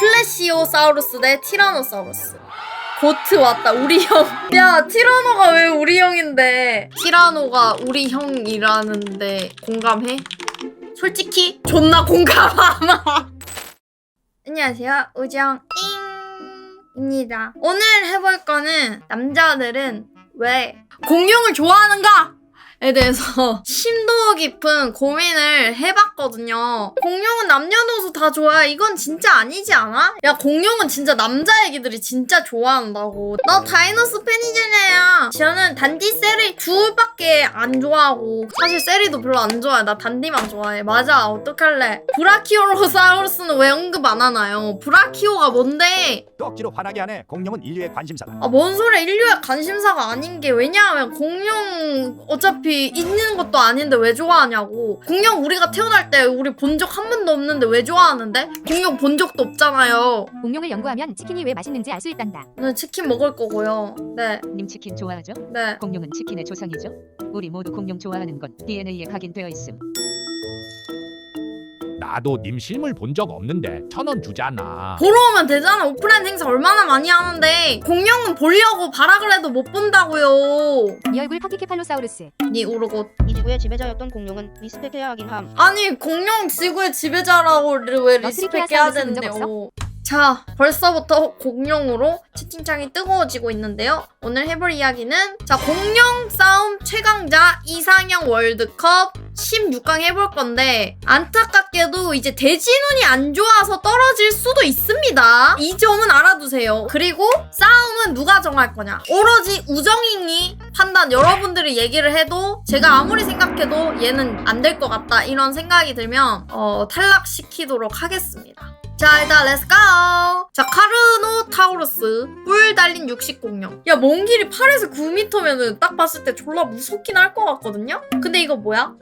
플래시오사우루스 대 티라노사우루스. 고트 왔다 우리 형. 야 티라노가 왜 우리 형인데? 티라노가 우리 형이라는데 공감해? 솔직히 존나 공감함. 안녕하세요 우정잉입니다. 오늘 해볼 거는 남자들은 왜 공룡을 좋아하는가? 에 대해서 심도 깊은 고민을 해봤거든요. 공룡은 남녀노소 다 좋아해. 이건 진짜 아니지 않아? 야, 공룡은 진짜 남자 애기들이 진짜 좋아한다고. 나 다이너스 팬이잖아요. 저는 단디 세리 둘밖에 안 좋아하고 사실 세리도 별로 안 좋아해. 나 단디만 좋아해. 맞아. 어떡할래. 브라키오로사우루스는 왜 언급 안 하나요? 브라키오가 뭔데? 또 억지로 화나게 하네. 공룡은 인류의 관심사다. 아, 뭔 소리야. 인류의 관심사가 아닌 게 왜냐하면 공룡 어차피 있는 것도 아닌데 왜 좋아하냐고. 공룡 우리가 태어날 때 우리 본 적 한 번도 없는데 왜 좋아하는데? 공룡 본 적도 없잖아요. 공룡을 연구하면 치킨이 왜 맛있는지 알 수 있단다. 오늘 치킨 먹을 거고요. 네, 님 치킨 좋아하죠? 네. 공룡은 치킨의 조상이죠. 우리 모두 공룡 좋아하는 건 DNA에 각인되어 있음. 나도 님 실물 본 적 없는데 천 원 주잖아. 보러 오면 되잖아. 오프라인 행사 얼마나 많이 하는데. 공룡은 보려고 발악을 해도 못 본다고요. 이 얼굴 파키케팔로사우루스. 니 우르고. 이 지구의 지배자였던 공룡은 리스펙해야 하긴 함. 아니 공룡 지구의 지배자라고 왜 리스펙 해야 사우루스 본적 되는데요? 자, 벌써부터 공룡으로 채팅창이 뜨거워지고 있는데요. 오늘 해볼 이야기는 자 공룡 싸움 최강자 이상형 월드컵 16강 해볼 건데 안타깝게도 이제 대진운이 안 좋아서 떨어질 수도 있습니다. 이 점은 알아두세요. 그리고 싸움은 누가 정할 거냐? 오로지 우정잉이 판단 여러분들이 얘기를 해도 제가 아무리 생각해도 얘는 안 될 것 같다 이런 생각이 들면 어, 탈락시키도록 하겠습니다. 자 일단 렛츠고 자 카르노 타우루스 뿔 달린 육식 공룡. 야 먼 길이 8에서 9m면은 딱 봤을 때 졸라 무섭긴 할 것 같거든요? 근데 이거 뭐야?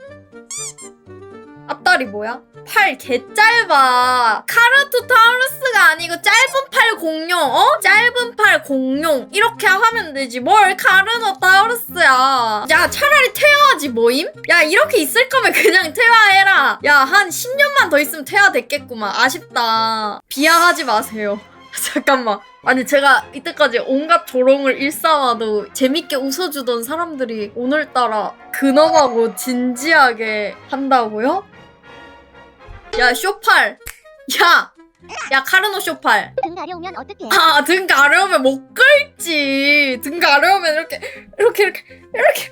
앞다리 뭐야? 팔 개 짧아. 카르토타우루스가 아니고 짧은 팔 공룡 어? 짧은 팔 공룡. 이렇게 하면 되지. 뭘 카르노 타우루스야. 야 차라리 퇴화하지 뭐임? 야 이렇게 있을 거면 그냥 퇴화해라. 야 한 10년만 더 있으면 퇴화됐겠구만. 아쉽다. 비하하지 마세요. 잠깐만. 아니 제가 이때까지 온갖 조롱을 일삼아도 재밌게 웃어주던 사람들이 오늘따라 근엄하고 진지하게 한다고요? 야 쇼팔 야! 야 카르노 쇼팔 등 가려우면 어떡해? 아, 등 가려우면 못 끌지. 등 가려우면 이렇게, 이렇게, 이렇게, 이렇게,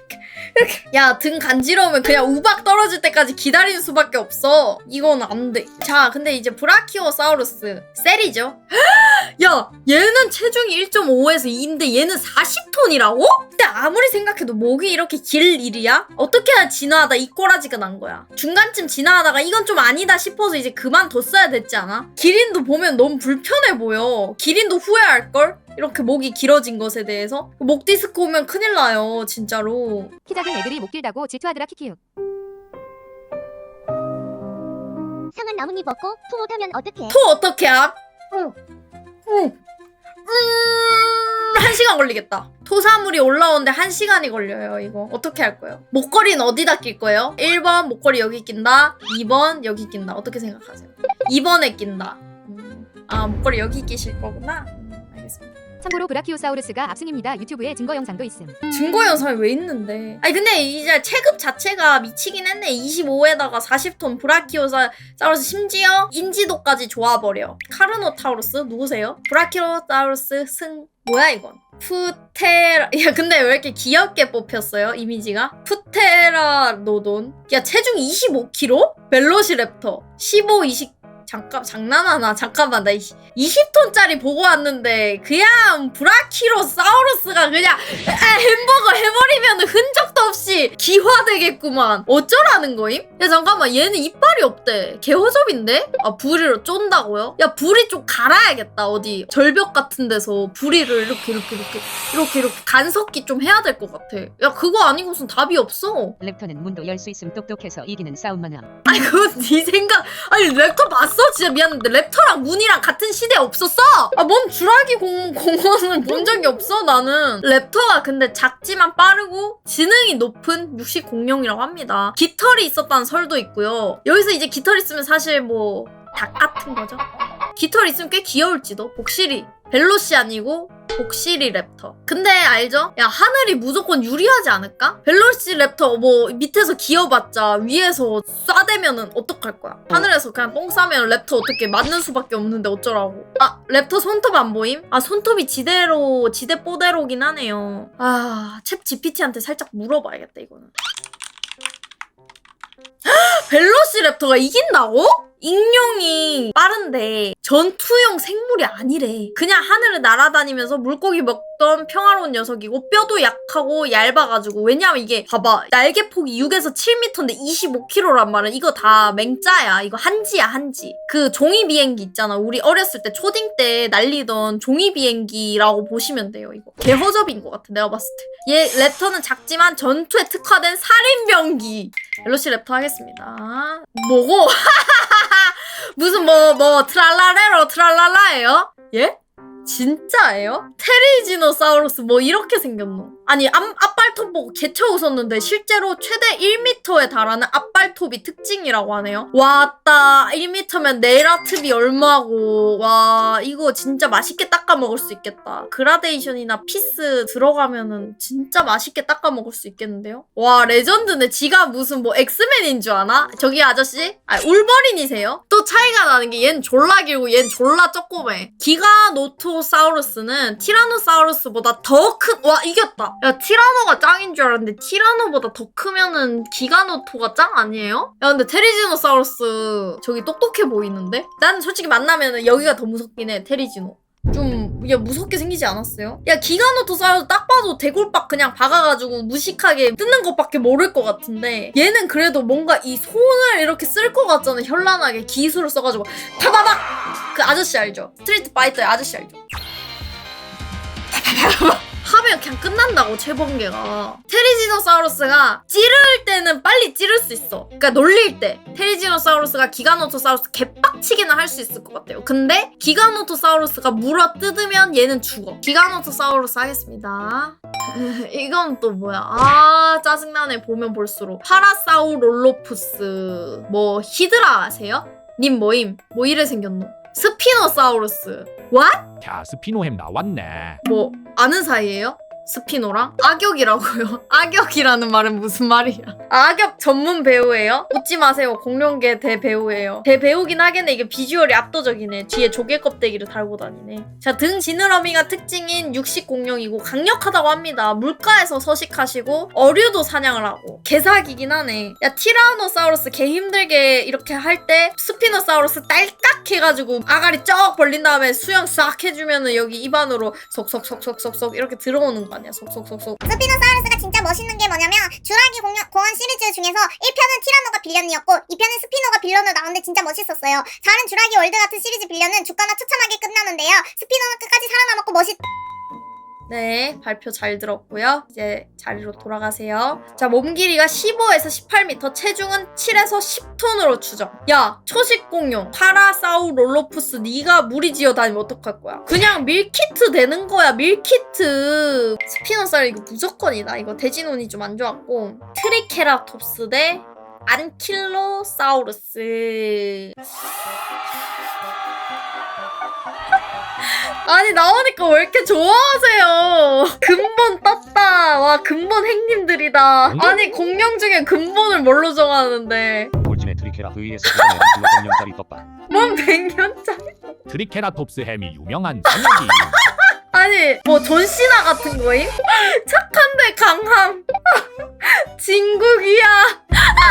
이렇게. 야, 등 간지러우면 그냥 우박 떨어질 때까지 기다리는 수밖에 없어. 이건 안 돼. 자, 근데 이제 브라키오사우루스. 셀이죠? 야, 얘는 체중이 1.5에서 2인데 얘는 40톤이라고? 근데 아무리 생각해도 목이 이렇게 길 일이야? 어떻게 해야 진화하다 이 꼬라지가 난 거야? 중간쯤 진화하다가 이건 좀 아니다 싶어서 이제 그만뒀어야 됐지 않아? 기린도 보면 너무 불편해 보여. 기린도 후회할걸? 이렇게 목이 길어진 것에 대해서. 목 디스크 오면 큰일 나요, 진짜로. 키 작은 애들이 못 길다고 질투하더라 키키육. 상한 나뭇잎 벗고 투 못하면 어떡해? 토 어떻게 함? 응. 응. 음, 한 시간 걸리겠다. 토사물이 올라오는데 한 시간이 걸려요, 이거. 어떻게 할 거예요? 목걸이는 어디다 낄 거예요? 1번 목걸이 여기 낀다. 2번 여기 낀다. 어떻게 생각하세요? 2번에 낀다. 음. 아, 목걸이 여기 끼실 거구나. 음, 알겠습니다. 참고로 브라키오사우루스가 압승입니다. 유튜브에 증거 영상도 있음. 증거 영상이 왜 있는데? 아니 근데 이제 체급 자체가 미치긴 했네. 25에다가 40톤 브라키오사우루스 심지어 인지도까지 좋아버려. 카르노타우루스 누구세요? 브라키오사우루스 승 뭐야 이건? 푸테라 야 근데 왜 이렇게 귀엽게 뽑혔어요 이미지가? 푸테라 노돈 야 체중 25kg? 벨로시랩터 15, 20 잠깐 장난하나 잠깐만 나 20톤짜리 보고 왔는데 그냥 브라키로사우루스가 그냥 아, 햄버거 해버리면 흔적도 없이 기화되겠구만 어쩌라는 거임? 야 잠깐만 얘는 이빨이 없대 개허접인데? 아 부리로 쫀다고요? 야 부리 좀 갈아야겠다 어디 절벽 같은 데서 부리를 이렇게 이렇게 이렇게 이렇게 이렇게 간섭기 좀 해야 될 것 같아 야 그거 아니고선 답이 없어 랩터는 문도 열 수 있음 똑똑해서 이기는 싸움만 함. 아니 그건 네 생각 아니 랩터 봤어? 진짜 미안한데 랩터랑 문이랑 같은 시대에 없었어? 아 뭔 주라기 공, 공원을 본 적이 없어 나는. 랩터가 근데 작지만 빠르고 지능이 높은 육식 공룡이라고 합니다. 깃털이 있었다는 설도 있고요. 여기서 이제 깃털 있으면 사실 뭐 닭 같은 거죠? 깃털 있으면 꽤 귀여울지도. 복실이. 벨로시 아니고 복실이 랩터. 근데 알죠? 야 하늘이 무조건 유리하지 않을까? 벨로시 랩터 뭐 밑에서 기어봤자 위에서 쏴대면은 어떡할 거야? 하늘에서 그냥 똥 싸면 랩터 어떻게 맞는 수밖에 없는데 어쩌라고? 아 랩터 손톱 안 보임? 아 손톱이 지대로 지대 뽀대로긴 하네요. 아챗 GPT한테 살짝 물어봐야겠다 이거는. 벨로시 랩터가 이긴다고? 익룡이 빠른데 전투용 생물이 아니래. 그냥 하늘을 날아다니면서 물고기 먹던 평화로운 녀석이고 뼈도 약하고 얇아가지고 왜냐면 이게 봐봐 날개 폭이 6에서 7m인데 25kg란 말은 이거 다 맹짜야. 이거 한지야 한지. 그 종이 비행기 있잖아. 우리 어렸을 때 초딩 때 날리던 종이 비행기라고 보시면 돼요. 이거 개허접인 것 같아 내가 봤을 때. 얘 랩터는 작지만 전투에 특화된 살인병기. 벨로시 랩터 하겠습니다. 뭐고? 무슨 뭐 뭐 트랄라레로 트랄랄라예요? 예? 진짜예요? 테리지노사우루스 뭐 이렇게 생겼노? 아니 앞, 앞발톱 보고 개쳐 웃었는데 실제로 최대 1m에 달하는 앞발톱이 특징이라고 하네요. 왔다 1m면 네일아트비 얼마고 와 이거 진짜 맛있게 닦아 먹을 수 있겠다. 그라데이션이나 피스 들어가면은 진짜 맛있게 닦아 먹을 수 있겠는데요? 와 레전드네. 지가 무슨 뭐 엑스맨인 줄 아나? 저기 아저씨? 아 울버린이세요? 또 차이가 나는 게얜 졸라 길고 얜 졸라 조그매. 기가노토사우루스는 티라노사우루스보다 더 큰, 와, 이겼다. 야, 티라노가 짱인 줄 알았는데 티라노보다 더 크면은 기가노토가 짱 아니에요? 야, 근데 테리지노사우루스 저기 똑똑해 보이는데? 난 솔직히 만나면은 여기가 더 무섭긴 해, 테리지노. 좀, 야, 무섭게 생기지 않았어요? 야, 기가노토사우루스 딱 봐도 대골박 그냥 박아가지고 무식하게 뜯는 것밖에 모를 것 같은데 얘는 그래도 뭔가 이 손을 이렇게 쓸 것 같잖아, 현란하게 기술을 써가지고 타바박! 그 아저씨 알죠? 스트리트 파이터의 아저씨 알죠? 하면 그냥 끝난다고 최번개가. 테리지노사우루스가 찌를 때는 빨리 찌를 수 있어. 그러니까 놀릴 때. 테리지노사우루스가 기가노토사우루스 개빡치게는 할 수 있을 것 같아요. 근데 기가노토사우루스가 물어 뜯으면 얘는 죽어. 기가노토사우루스 하겠습니다. 이건 또 뭐야? 아 짜증나네. 보면 볼수록. 파라사우롤로푸스. 뭐 히드라 아세요? 님 뭐임? 뭐 이래 생겼노? 스피노사우루스 야 스피노햄 나왔네. 뭐 아는 사이예요? 스피노랑? 악역이라고요. 악역이라는 말은 무슨 말이야? 악역 전문 배우예요? 웃지 마세요. 공룡계 대배우예요. 대배우긴 하겠네. 이게 비주얼이 압도적이네. 뒤에 조개 껍데기를 달고 다니네. 자, 등 지느러미가 특징인 육식 공룡이고 강력하다고 합니다. 물가에서 서식하시고 어류도 사냥을 하고 개사기긴 하네. 야, 티라노사우루스 개 힘들게 이렇게 할 때 스피노사우루스 딸깍 해가지고 아가리 쩍 벌린 다음에 수영 싹 해주면은 여기 입안으로 속속속속속속 이렇게 들어오는 거 아니야? 속속속속. 스피노사우루스가 진짜 멋있는 게 뭐냐면 주라기 공룡, 공원 시리즈 중에서 1편은 티라노가 빌런이었고 2편은 스피노가 빌런으로 나오는데 진짜 멋있었어요. 다른 주라기 월드 같은 시리즈 빌런은 죽거나 처참하게 끝나는데요. 스피노는 끝까지 살아남았고 멋있... 네, 발표 잘 들었고요. 이제 자리로 돌아가세요. 자, 몸 길이가 15에서 18m, 체중은 7에서 10톤으로 추정. 야, 초식 공룡, 파라사우롤로푸스, 네가 무리 지어 다니면 어떡할 거야? 그냥 밀키트 되는 거야, 밀키트. 스피너살 이거 무조건이다. 이거 대진운이 좀 안 좋았고. 트리케라톱스 대 안킬로사우루스. 아니 나오니까 왜 이렇게 좋아하세요? 근본 떴다. 와 근본 행님들이다. 아니 공룡 중에 근본을 뭘로 정하는데? 돌진의 트리케라 vs 한글로 100년짜리 떡밥 뭔 100년짜리? 트리케라톱스 햄이 유명한 성역이 아니 뭐 존시나 같은 거임? 착한데 강함. 진국이야.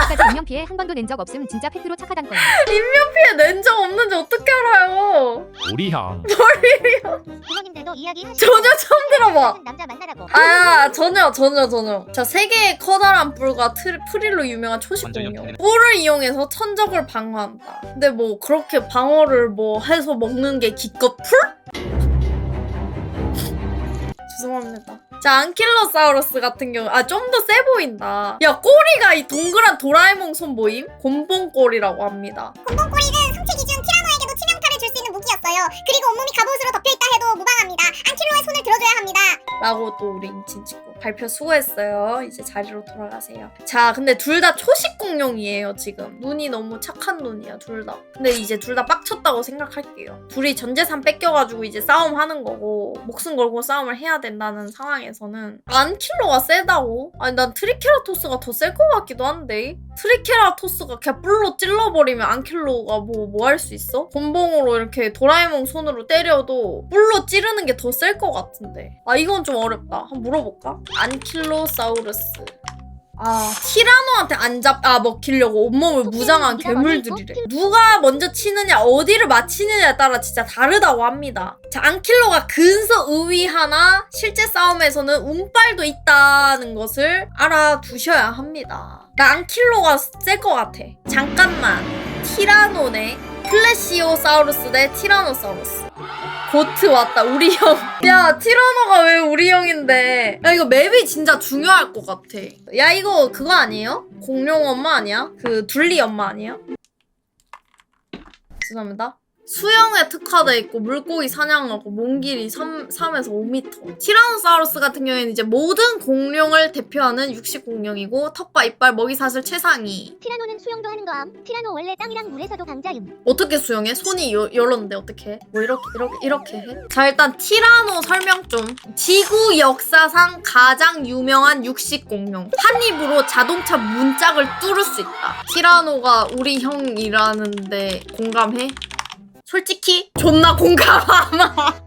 까지 인명 피해 한 번도 낸 적 없음 진짜 팩트로 착하단 거야. 피해 낸 적 없는지 어떻게 알아요? 우리 형 부모님들도 이야기 하시고 전혀 처음 들어봐. 남자 만나라고. 아 전혀 전혀 전혀. 자 세계의 커다란 뿔과 트, 프릴로 유명한 초식 공룡. 뿔을 이용해서 천적을 방어한다. 근데 뭐 그렇게 방어를 뭐 해서 먹는 게 기껏 풀? 죄송합니다. 자 안킬로사우루스 같은 경우 아 좀 더 세 보인다. 야 꼬리가 이 동그란 도라에몽 손 보임? 곰봉 꼬리라고 합니다 그리고 온몸이 갑옷으로 덮여있다 해도 무방합니다. 안킬로의 손을 들어줘야 합니다. 라고 또 우리 인친 친구 발표 수고했어요. 이제 자리로 돌아가세요. 자, 근데 둘 다 초식 공룡이에요, 지금. 눈이 너무 착한 눈이야, 둘 다. 근데 이제 둘 다 빡쳤다고 생각할게요. 둘이 전 재산 뺏겨가지고 이제 싸움하는 거고, 목숨 걸고 싸움을 해야 된다는 상황에서는 안킬로가 세다고? 아니, 난 트리케라토스가 더 셀 것 같기도 한데. 트리케라토스가 그냥 뿔로 찔러버리면 안킬로가 뭐, 뭐 할 수 있어? 곤봉으로 이렇게 도라에몽 손으로 때려도 뿔로 찌르는 게 더 셀 것 같은데. 아, 이건 좀 어렵다. 한번 물어볼까? 안킬로사우루스. 아, 티라노한테 안 잡, 아, 먹히려고 온몸을 무장한 괴물들이래. 누가 먼저 치느냐, 어디를 맞히느냐에 따라 진짜 다르다고 합니다. 자, 안킬로가 근서 의위하나 실제 싸움에서는 운빨도 있다는 것을 알아두셔야 합니다. 나 안킬로가 셀 것 같아. 잠깐만. 티라노네. 플래시오사우루스 대 티라노사우루스. 고트 왔다 우리 형. 야 티라노가 왜 우리 형인데? 야 이거 맵이 진짜 중요할 것 같아. 야 이거 그거 아니에요? 공룡 엄마 아니야? 그 둘리 엄마 아니야? 죄송합니다. 수영에 특화돼 있고 물고기 사냥하고 몸 길이 3, 3에서 5m. 티라노사우루스 같은 경우에는 이제 모든 공룡을 대표하는 육식 공룡이고 턱과 이빨, 먹이 사슬 최상위. 티라노는 수영도 하는 거암. 티라노 원래 땅이랑 물에서도 강자임. 어떻게 수영해? 손이 요, 요런데 어떻게 해? 뭐 이렇게 이렇게 이렇게 해? 자 일단 티라노 설명 좀 지구 역사상 가장 유명한 육식 공룡 한 입으로 자동차 문짝을 뚫을 수 있다 티라노가 우리 형이라는데 공감해? 솔직히 존나 공감함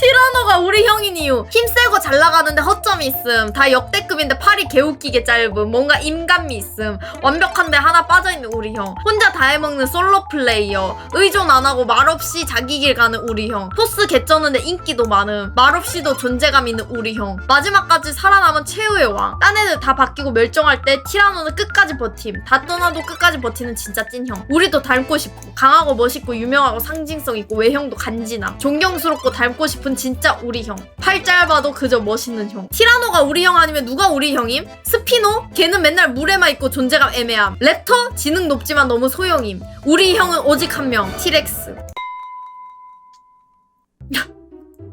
티라노가 우리 이유. 힘세고 잘 나가는데 허점이 있음. 다 역대급인데 팔이 개웃기게 짧음. 뭔가 인간미 있음. 완벽한데 하나 빠져있는 우리 형. 혼자 다 해먹는 솔로 플레이어. 의존 안 하고 말없이 자기 길 가는 우리 형. 토스 개쩌는데 인기도 많음. 말없이도 존재감 있는 우리 형. 마지막까지 살아남은 최후의 왕 딴 애들 다 바뀌고 멸종할 때 티라노는 끝까지 버팀. 다 떠나도 끝까지 버티는 진짜 찐형. 우리도 닮고 싶고 강하고 멋있고 유명하고 상징성 있고 외형도 간지남. 존경스럽고 닮고 싶은 진짜 우리 형. 팔 짧아도 그저 멋있는 형. 티라노가 우리 형 아니면 누가 우리 형임? 스피노? 걔는 맨날 물에만 있고 존재감 애매함. 랩터? 지능 높지만 너무 소형임. 우리 형은 오직 한 명. 티렉스.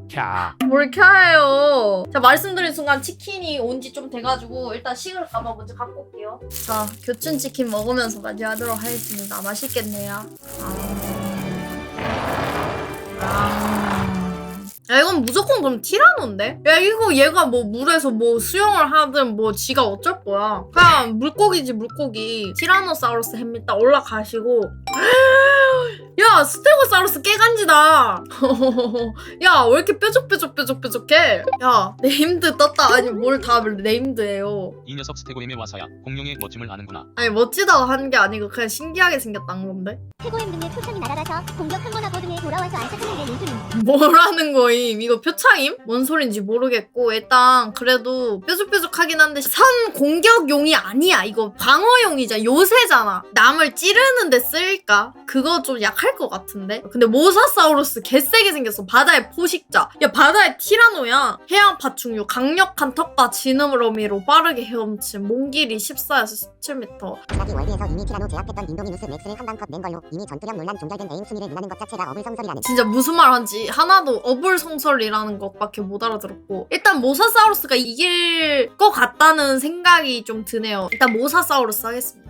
캬. 뭘 켜요? 자 말씀드린 순간 치킨이 온 지 좀 돼가지고 일단 식을까봐 먼저 갖고 올게요. 자 교촌 치킨 먹으면서 맞이하도록 하겠습니다. 맛있겠네요. 아... 아... 야 이건 무조건 그럼 티라노인데? 야 이거 얘가 뭐 물에서 뭐 수영을 하든 뭐 지가 어쩔 거야. 그냥 물고기지 물고기. 티라노사우루스 햄 일단 올라가시고. 야 스테고사우루스 깨간지다. 야 왜 이렇게 뾰족뾰족뾰족뾰족해? 야 네임드 떴다. 아니 뭘 다 네임드예요. 이 녀석 스테고임에 와서야. 공룡의 멋짐을 아는구나. 아니 멋지다고 하는 게 아니고 그냥 신기하게 생겼다는 건데? 최고의 능력 표창이 날아가서 공격 한번 하고 등에 돌아와서 안 삭히는 게 민수님. 뭐라는 거임? 이거 표창임? 뭔 소린지 모르겠고 일단 그래도 뾰족뾰족하긴 한데 선 공격용이 아니야. 이거 방어용이잖아 요새잖아. 남을 찌르는데 쓸까? 그거 좀 약할 것 같은데? 근데 모사사우루스 개세게 생겼어. 바다의 포식자. 야 바다의 티라노야. 해양 파충류 강력한 턱과 지느러미로 빠르게 헤엄친 몸 길이 14에서 17m 자기 월드에서 이미 티라노 제압했던 인도미누스 맥스를 한방컷 낸 걸로. 이미 전투력 논란 종결된 에임 순위를 논하는 것 자체가 어불성설이라는 진짜 무슨 말 하는지 하나도 어불성 설이라는 것밖에 못 알아들었고 일단 모사사우루스가 이길 것 같다는 생각이 좀 드네요 일단 모사사우루스 하겠습니다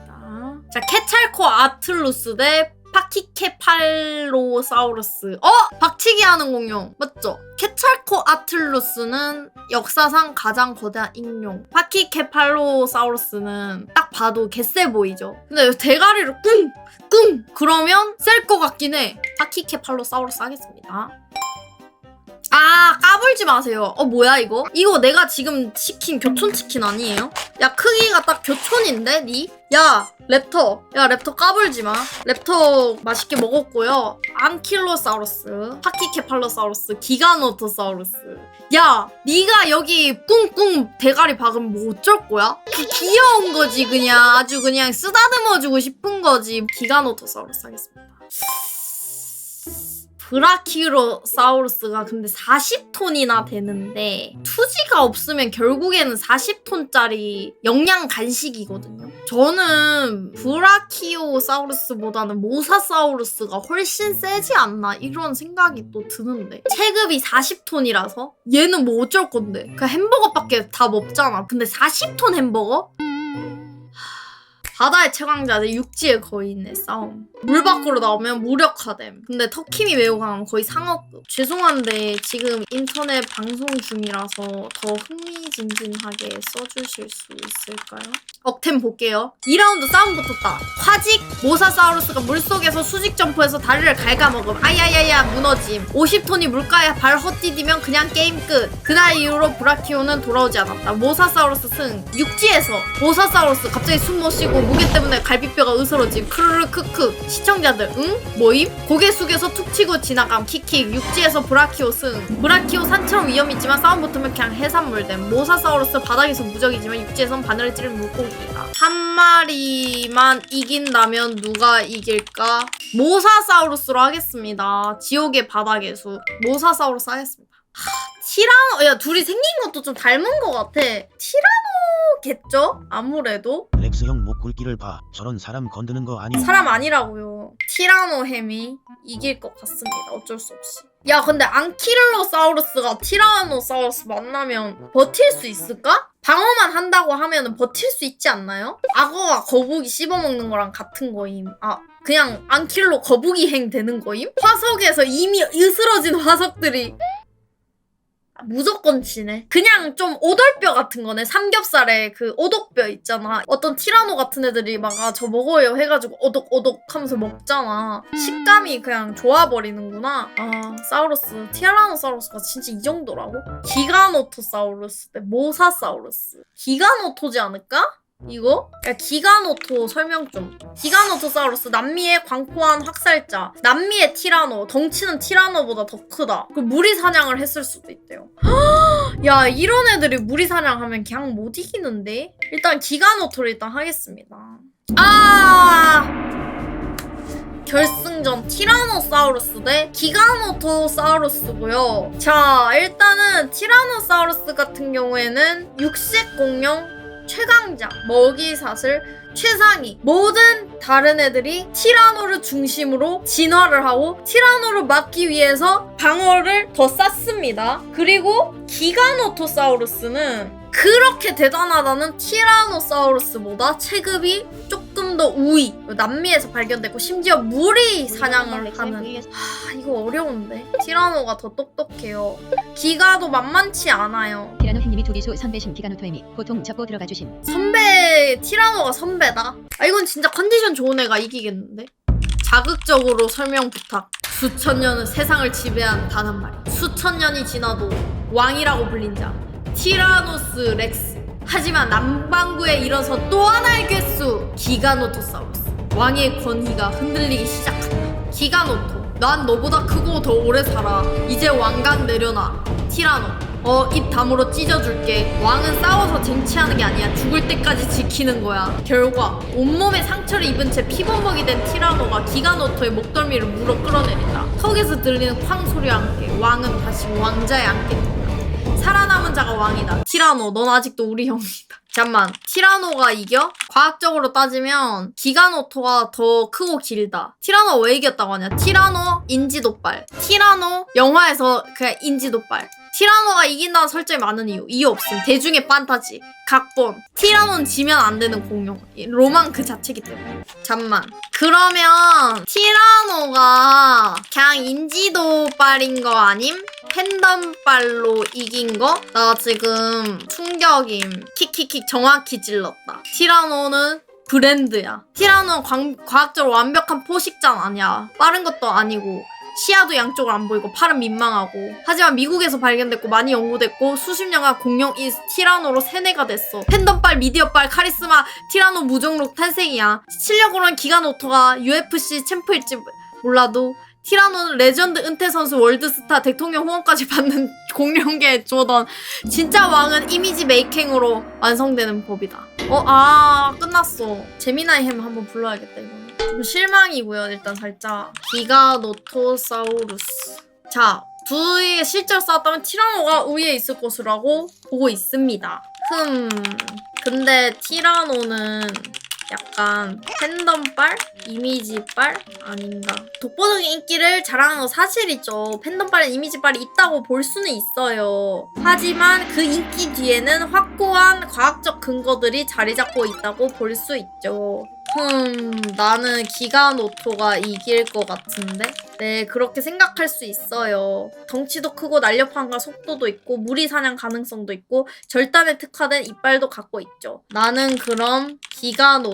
자 케찰코 아틀루스 대 파키케팔로사우루스 어? 박치기 하는 공룡 맞죠? 케찰코 아틀루스는 역사상 가장 거대한 익룡 파키케팔로사우루스는 딱 봐도 개쎄 보이죠 근데 대가리를 꿍! 꿍! 그러면 셀 것 같긴 해 파키케팔로사우루스 하겠습니다 아 까불지 마세요 어 뭐야 이거? 이거 내가 지금 시킨 교촌 치킨 아니에요? 야 크기가 딱 교촌인데 니? 야 랩터 야 랩터 까불지 마 랩터 맛있게 먹었고요 안킬로사우루스 파키케팔로사우루스 기가노토사우루스 야 니가 여기 꿍꿍 대가리 박으면 뭐 어쩔 거야? 기- 귀여운 거지 그냥 아주 그냥 쓰다듬어주고 싶은 거지 기가노토사우루스 하겠습니다 브라키로사우루스가 근데 40톤이나 되는데 투지가 없으면 결국에는 40톤짜리 영양 간식이거든요. 저는 브라키오사우루스보다는 모사사우루스가 훨씬 세지 않나 이런 생각이 또 드는데 체급이 40톤이라서 얘는 뭐 어쩔 건데 그 햄버거밖에 다 먹잖아. 근데 40톤 햄버거? 바다의 최강자들 육지의 거인의 싸움. 물 밖으로 나오면 무력화됨. 근데 터킴이 매우 강하면 거의 상어급. 죄송한데 지금 인터넷 방송 중이라서 더 흥미진진하게 써주실 수 있을까요? 억템 볼게요. 2라운드 싸움 붙었다. 화직 모사사우루스가 물속에서 수직 점프해서 다리를 갉아먹음. 아야야야 무너짐. 50톤이 물가에 발 헛디디면 그냥 게임 끝. 그날 이후로 브라키오는 돌아오지 않았다. 모사사우루스 승. 육지에서 모사사우루스 갑자기 숨 못 쉬고 무게 때문에 갈비뼈가 으스러짐. 크르르 크크. 시청자들 응? 뭐임? 고개 숙여서 툭 치고 지나감. 킥킥. 육지에서 브라키오 승. 브라키오 산처럼 위험 있지만 싸움 붙으면 그냥 해산물됨. 모사사우루스 바닥에서 무적이지만 육지에선 바늘을 찌른 물고기이다. 한 마리만 이긴다면 누가 이길까? 모사사우루스로 하겠습니다. 지옥의 바닥의 수. 모사사우루스 하겠습니다. 하, 티라노, 야, 둘이 생긴 것도 좀 닮은 것 같아. 티라노겠죠? 아무래도. 렉스 형목 굵기를 봐. 저런 사람 건드는 거 아니. 사람 아니라고요. 티라노 햄이 이길 것 같습니다. 어쩔 수 없이. 야, 근데 앙킬로사우루스가 티라노사우루스 만나면 버틸 수 있을까? 방어만 한다고 하면 버틸 수 있지 않나요? 악어가 거북이 씹어먹는 거랑 같은 거임. 아, 그냥 앙킬로 거북이 행 되는 거임? 화석에서 이미 으스러진 화석들이 아, 무조건 지네. 그냥 좀 오돌뼈 같은 거네. 삼겹살에 그 오독뼈 있잖아. 어떤 티라노 같은 애들이 막, 아, 저 먹어요 해가지고 오독오독 하면서 먹잖아. 식감이 그냥 좋아버리는구나. 아, 사우루스. 티라노사우루스가 진짜 이 정도라고? 기가노토사우루스 대 모사사우루스. 기가노토지 않을까? 이거? 야, 기가노토 설명 좀. 기가노토사우루스 남미의 광포한 학살자. 남미의 티라노. 덩치는 티라노보다 더 크다. 그 무리 사냥을 했을 수도 있대요. 야, 이런 애들이 무리 사냥하면 그냥 못 이기는데? 일단 기가노토를 일단 하겠습니다. 아! 결승전 티라노사우루스 대 기가노토사우루스고요. 자, 일단은 티라노사우루스 같은 경우에는 육식 공룡 최강자, 먹이사슬, 최상위 모든 다른 애들이 티라노를 중심으로 진화를 하고 티라노를 막기 위해서 방어를 더 쌓습니다. 그리고 기가노토사우루스는 그렇게 대단하다는 티라노사우루스보다 체급이 조금 더 우위 남미에서 발견됐고 심지어 무리 사냥을 하는 하, 이거 어려운데 티라노가 더 똑똑해요 기가도 만만치 않아요 티라노 햇님이 두기수 선배심 기가노토엠이 보통 접고 들어가 주심. 선배 티라노가 선배다. 아 이건 진짜 컨디션 좋은 애가 이기겠는데? 자극적으로 설명 부탁. 수천 년은 세상을 지배한 단 한 마리. 수천 년이 지나도 왕이라고 불린 자. 티라노스 렉스. 하지만 남반구에 일어서 또 하나의 괴수. 기가노토사우루스. 왕의 권위가 흔들리기 시작한다. 기가노토. 난 너보다 크고 더 오래 살아. 이제 왕관 내려놔. 티라노. 어, 입 다물어 찢어줄게. 왕은 싸워서 쟁취하는 게 아니야. 죽을 때까지 지키는 거야. 결과, 온몸에 상처를 입은 채 피범벅이 된 티라노가 기가노토의 목덜미를 물어 끌어내린다. 턱에서 들리는 쾅 소리와 함께 왕은 다시 왕자에 앉게. 살아남은 자가 왕이다. 티라노, 넌 아직도 우리 형이다. 잠만, 티라노가 이겨? 과학적으로 따지면 기가노토가 더 크고 길다. 티라노 왜 이겼다고 하냐? 티라노 인지도빨. 티라노 영화에서 그냥 인지도빨. 티라노가 이긴다는 설정이 많은 이유. 이유 없음. 대중의 판타지. 각본. 티라노는 지면 안 되는 공룡. 이 로망 그 자체기 때문에. 잠만. 그러면 티라노가 그냥 인지도빨인 거 아님? 팬덤빨로 이긴 거? 나 지금 충격임. 킥킥킥 정확히 찔렀다. 티라노는 브랜드야. 티라노는 광- 과학적으로 완벽한 포식자 아니야. 빠른 것도 아니고. 시야도 양쪽을 안 보이고 팔은 민망하고 하지만 미국에서 발견됐고 많이 연구됐고 수십 년간 공룡 이 티라노로 세뇌가 됐어 팬덤빨 미디어빨 카리스마 티라노 무종록 탈색이야 실력으로는 기가노토가 UFC 챔프일지 몰라도 티라노는 레전드 은퇴 선수 월드스타 대통령 후원까지 받는 공룡계 조던. 진짜 왕은 이미지 메이킹으로 완성되는 법이다. 어 아 끝났어. 재미나이 햄 한번 불러야겠다 이거 좀 실망이고요 일단 살짝. 기가노토사우루스. 자, 둘이 실제로 싸웠다면 티라노가 우위에 있을 것이라고 보고 있습니다. 흠. 근데 티라노는 약간 팬덤빨? 이미지빨? 아닌가. 독보적인 인기를 자랑하는 건 사실이죠. 팬덤빨에 이미지빨이 있다고 볼 수는 있어요. 하지만 그 인기 뒤에는 확고한 과학적 근거들이 자리 잡고 있다고 볼 수 있죠. 흠, 나는 기가노토가 이길 것 같은데? 네, 그렇게 생각할 수 있어요. 덩치도 크고 날렵함과 속도도 있고 무리 사냥 가능성도 있고 절단에 특화된 이빨도 갖고 있죠. 나는 그럼 기가노토.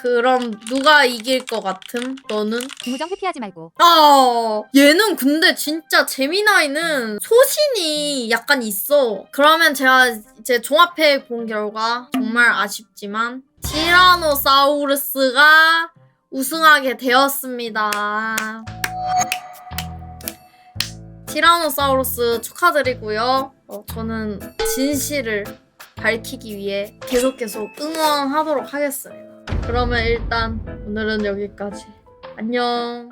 그럼 누가 이길 것 같음? 너는? 김우정 회피하지 말고. 아, 얘는 근데 진짜 재미나이는 소신이 약간 있어. 그러면 제가 이제 종합해 본 결과 정말 아쉽지만 티라노사우루스가 우승하게 되었습니다. 티라노사우루스 축하드리고요. 어, 저는 진실을 밝히기 위해 계속 계속 응원하도록 하겠습니다. 그러면 일단 오늘은 여기까지. 안녕.